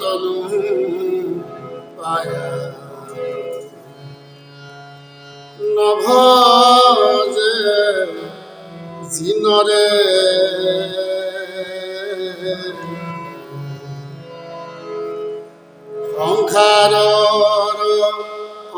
তনু নভ জিনরে সংসাৰৰ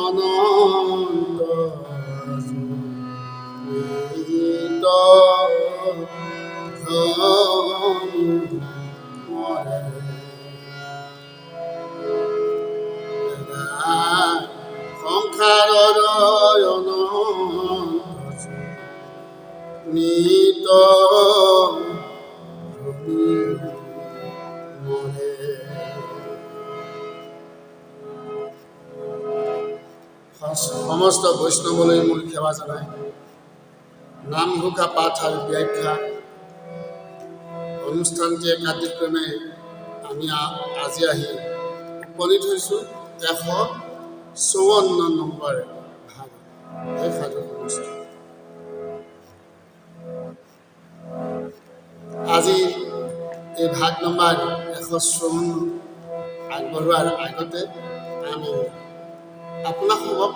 অনন্ত জুৰিত ধন মৰে। সমস্ত বৈষ্ণৱলৈ মোৰ সেৱা জনাই নামঘোষা পাঠ আৰু ব্যাখ্যা অনুষ্ঠানটিয়ে কাৰ্যক্ৰমে আমি আজি আহি উপনীত হৈছোঁ এশ চৌৱন্ন নম্বৰ আজি এই ভাগ নম্বৰ এশ চৌৱন্ন আগবঢ়োৱাৰ আগতে আমি আপোনাসবক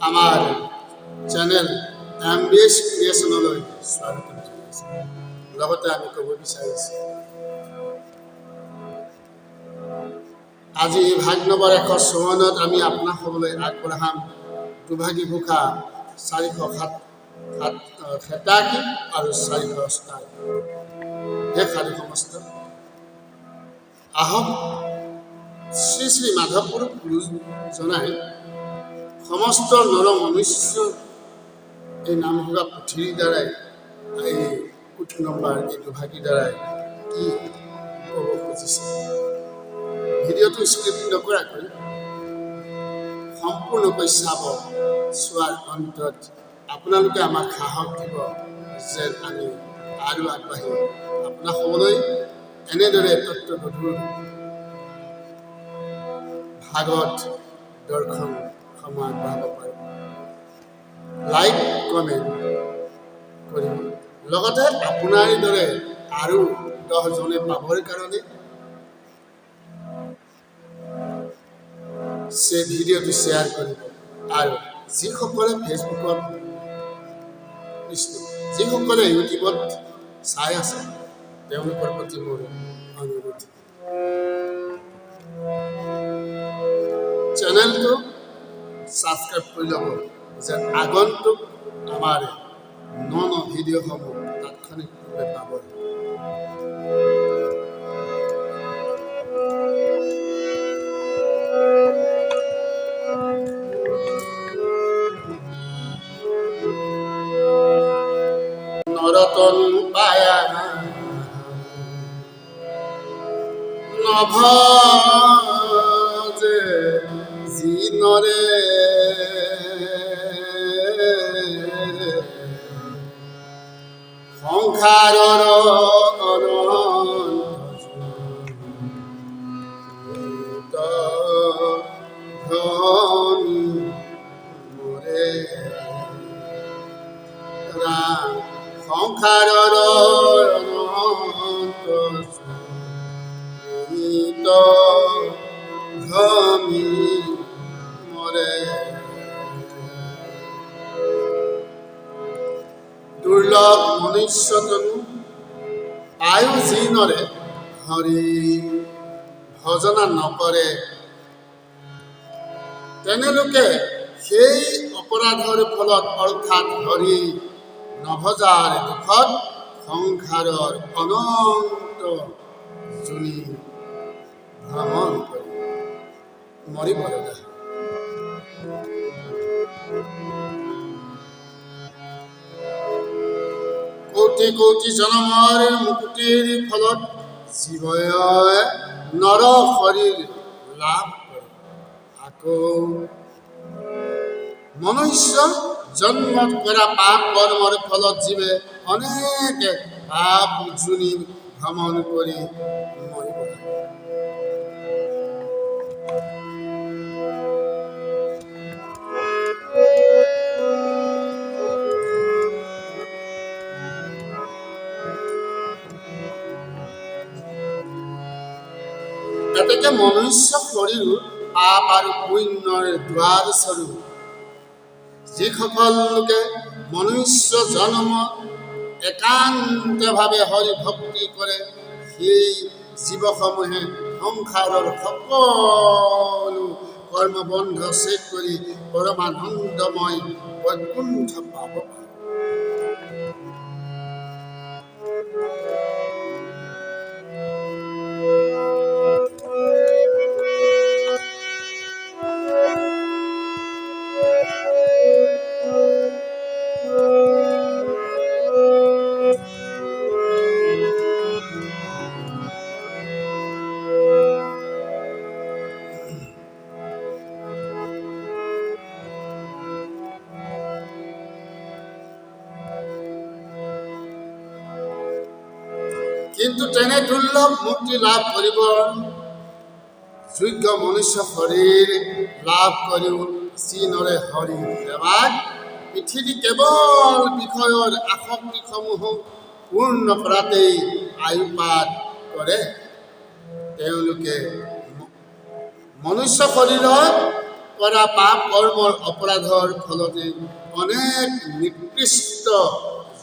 আমাৰ চেনেল এম বি এছ ক্ৰিয়েশ্যনলৈ স্বাগতম জনাইছোঁ। লগতে আমি ক'ব বিচাৰিছোঁ আজি ভাগ নম্বৰ এশ চৌৱন্নত আমি আপোনাসকললৈ আগবঢ়াম দুভাগী ঘোষা চাৰিশ সাত সাত সাতাশী আৰু চাৰিশ সাধু সমস্ত। আহক শ্ৰী শ্ৰী মাধৱপুৰ গুৰুজনাই সমস্ত নৰ মনুষ্য এই নামঘোষা পুথিৰ দ্বাৰাই এই কোঠ নম্বৰ এই দুভাগীৰ দ্বাৰাই কি ক'ব খুজিছে? ভিডিঅ'টো স্ক্ৰিপ্ট নকৰাকৈ সম্পূৰ্ণকৈ চাব চোৱাৰ অন্তত আপোনালোকে আমাক সাহস দিব যে আমি আৰু আগবাঢ়ি আপোনাক সকলোৱে এনেদৰে তত্ত্বগধুৰ ভাগত দৰ্শন সময় আগবঢ়াব পাৰোঁ। লাইক কমেণ্ট কৰিব লগতে আপোনাৰ দৰে আৰু দহজনে পাবৰ কাৰণে সে ভিডিঅ'টো শ্বেয়াৰ কৰিব আৰু যিসকলে ফেচবুকত যিসকলে ইউটিউবত চাই আছে, তেওঁলোকৰ প্ৰতি মোৰ অনুৰোধ। চেনেলটো ছাবস্ক্ৰাইব কৰি ল'ব, যেন আগন্তুক আমাৰ ন ন ভিডিঅ'সমূহ তাৎক্ষণিকভাৱে পাব নরতন পায়া নভ যে জিনরে সংসাৰৰ ধন মৰে ৰাম জুৰিত ধনী মৰে দুৰ্লভ মনুষ্যতনু আয়ু যিনৰে হৰি ভজনা নকৰে। তেনেলোকে সেই অপৰাধৰ ফলত অৰ্থাৎ হৰি নভজাৰ দুখত সংসাৰৰ অনন্ত জুনি ভ্ৰমণ কৰি মৰিবলৈ যায় কোটি কোটি জনমৰ মুক্তিৰ ফলত জীৱই নৰ শৰীৰ লাভ কৰে। আকৌ মনুষ্য জন্মত কৰা পাপ কৰ্মৰ ফলত জীৱে অনেক পাপ জুনি লাগে। গতিকে মনুষ্য শৰীৰ পাপ আৰু পুণ্যৰ দুৱাৰ স্বৰূপ যিসকল লোকে মনুষ্য জন্ম একান্তভাৱে হৰি ভক্তি কৰে সেই জীৱসমূহে সংসাৰৰ সকলো কৰ্মবন্ধ শেষ কৰি পৰমানন্দময় বৈকুণ্ঠ পাব পাৰে দুৰ্লভ মুক্তি লাভ কৰিব যোগ্য মনুষ্য শৰীৰ লাভ কৰিও চিনৰে হৰি সেৱাক পৃথিৱী কেৱল বিষয়ৰ আসক্তিসমূহ পূৰ্ণ কৰাতেই আয়ুপাত কৰে। তেওঁলোকে মনুষ্য শৰীৰত কৰা পাপ কৰ্মৰ অপৰাধৰ ফলতে অনেক নিকৃষ্ট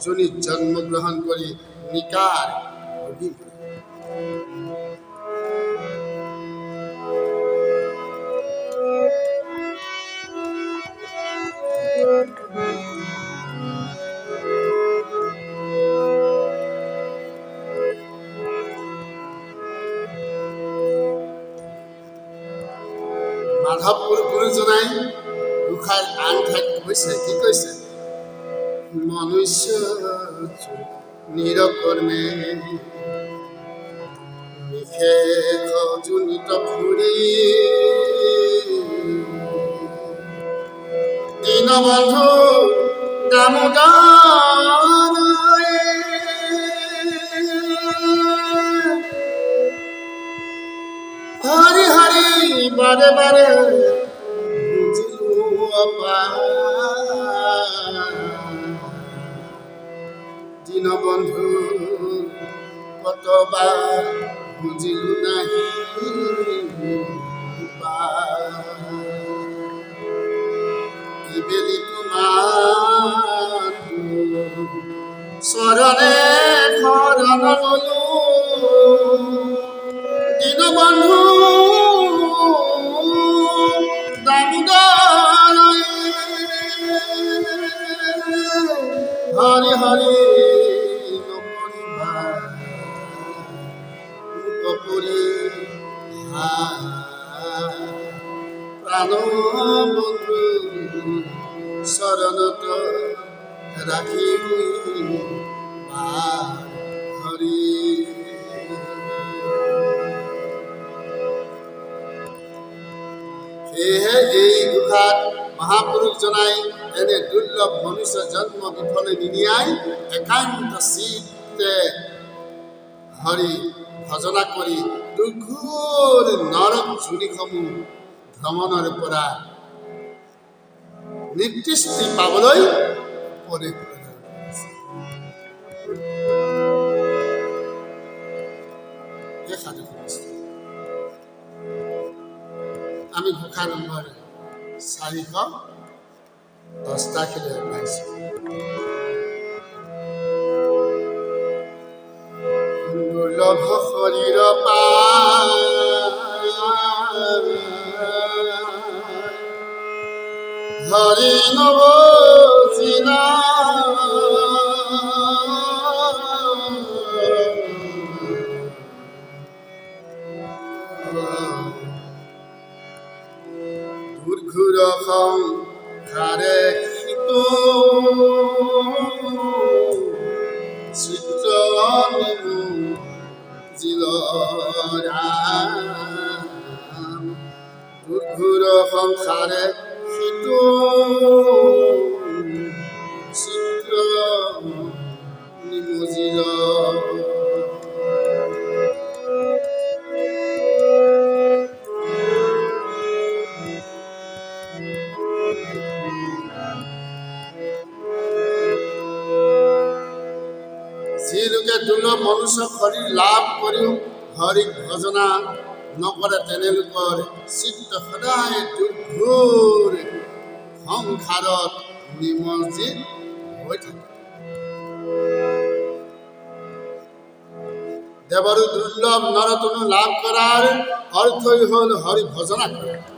যোনিত জন্মগ্ৰহণ কৰি নিকাৰ কৈছে কি কৈছে মনুষ্য নিৰকৰ্মে নিশেষ জুনিত ফুৰি দীনবন্ধু দামোদৰ হরি হরি বারে বারে দীনবন্ধু কতবার বুঝিলু নাহি ইবেলি তোমার চরণে শরণ ললো দীনবন্ধু দামোদর হরি হরি হা, প্ৰাণ বন্ধু ৰাখি হৰি সেয়েহে এই গুহাত মহাপুৰুষজনাই এনে দুৰ্লভ মনুষ্য জন্ম বিফলে নিনিয়াই একান্ত চিত্তে হৰি। ভজনা কৰি দুৰ্ঘোৰ নৰক জুৰিসমূহ ভ্ৰমণৰ পৰা নিৰ্দিষ্টি পাবলৈ আছে। আমি ঘোষা নম্বৰ চাৰিশ দহটাখিনি আগবাঢ়িছোঁ দুৰ্লভ শৰীৰ হৰি নৱ দুৰ্ঘুৰ সংসাৰে সিটো চিত্ৰ জিলৰাম দুৰ্ঘুৰ সংসারে সিটো চিত্ৰ নিমজিল মনুষ্য শৰীৰ লাভ কৰিও হৰিক ভজনা নকৰে তেনেলোকৰ চিত্ৰ সদায় দুৰ্ঘোৰ। সংসাৰত নিমজ্জিত হৈ থাকে। দেৱৰো দুৰ্লভ নৰতনু লাভ কৰাৰ অৰ্থই হ'ল হৰি ভজনা কৰা।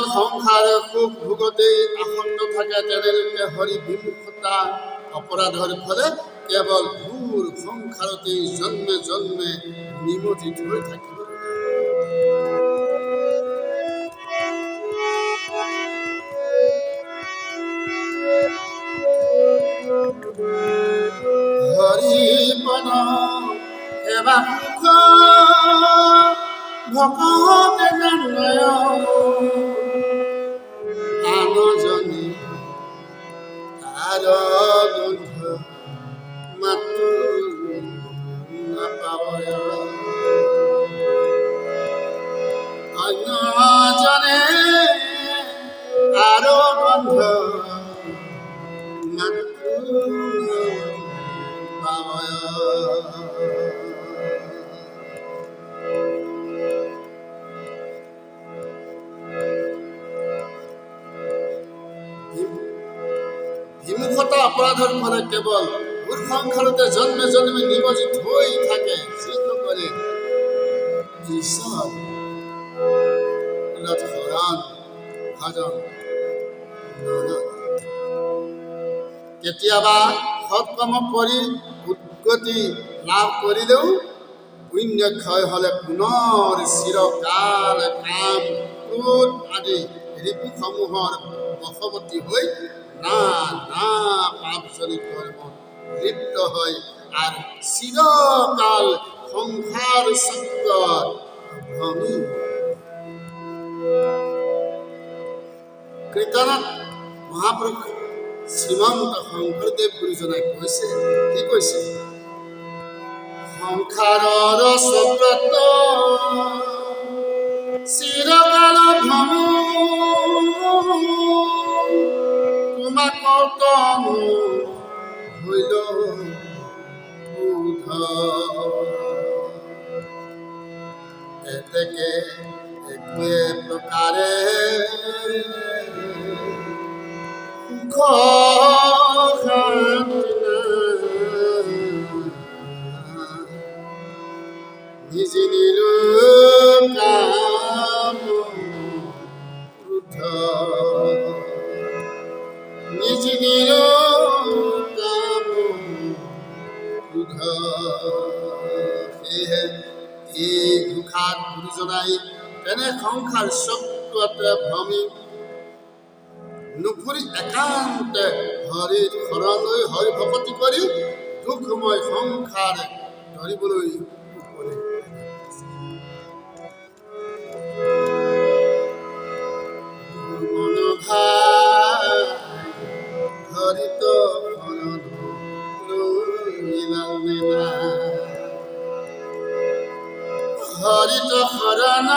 কেৱল সংসাৰ সুখ ভোগতেই আসক্ত থাকে তেনেলোকে হৰি বিমুখতা অপৰাধৰ ফলে কেৱল ঘূৰ সংসাৰতেই জন্মে জন্মে নিমজিত হৈ থাকিব হৰি পদ সেৱা কেবল ভূৰ সংসাৰতে জন্মে জন্মে নিমজিত হয়ে থাকে যিসকলে। কেতিয়াবা সৎকৰ্ম কৰি উদ্গতি লাভ কৰিলেও পুণ্য ক্ষয় হ'লে পুনৰ চিৰকাল কাম ক্ৰোধ আদি ৰিপুসমূহৰ বশৱৰ্তী হৈ না না পাপজনিত কৰ্মত লিপ্ত হয় আৰু চিৰকাল সংসাৰ চক্ৰত ভ্ৰমি কীৰ্তনত মহাপুৰুষ শ্ৰীমন্ত শংকৰদেৱ গুৰুজনাই কৈছে, কি কৈছে? সংসাৰৰ চক্ৰত চিৰকাল ভ্ৰম। তোমাক হইল এতেকে একোৱে প্ৰকাৰে সুখ দুখাত তেনে সংসাৰ চক্ৰতে ভ্ৰমি নুফুৰি একান্তে হৰি শৰণলৈ হৰি ভকতি কৰি দুখময় সংসাৰ ধৰিবলৈ হৰিত শৰণ মিলালে না শরণ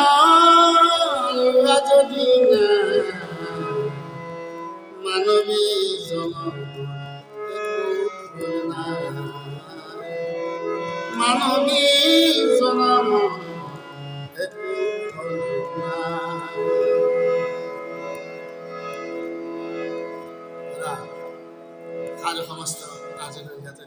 যদি না মানবী মানবী জনম। খাদ্য সমস্ত আজি ইয়াতে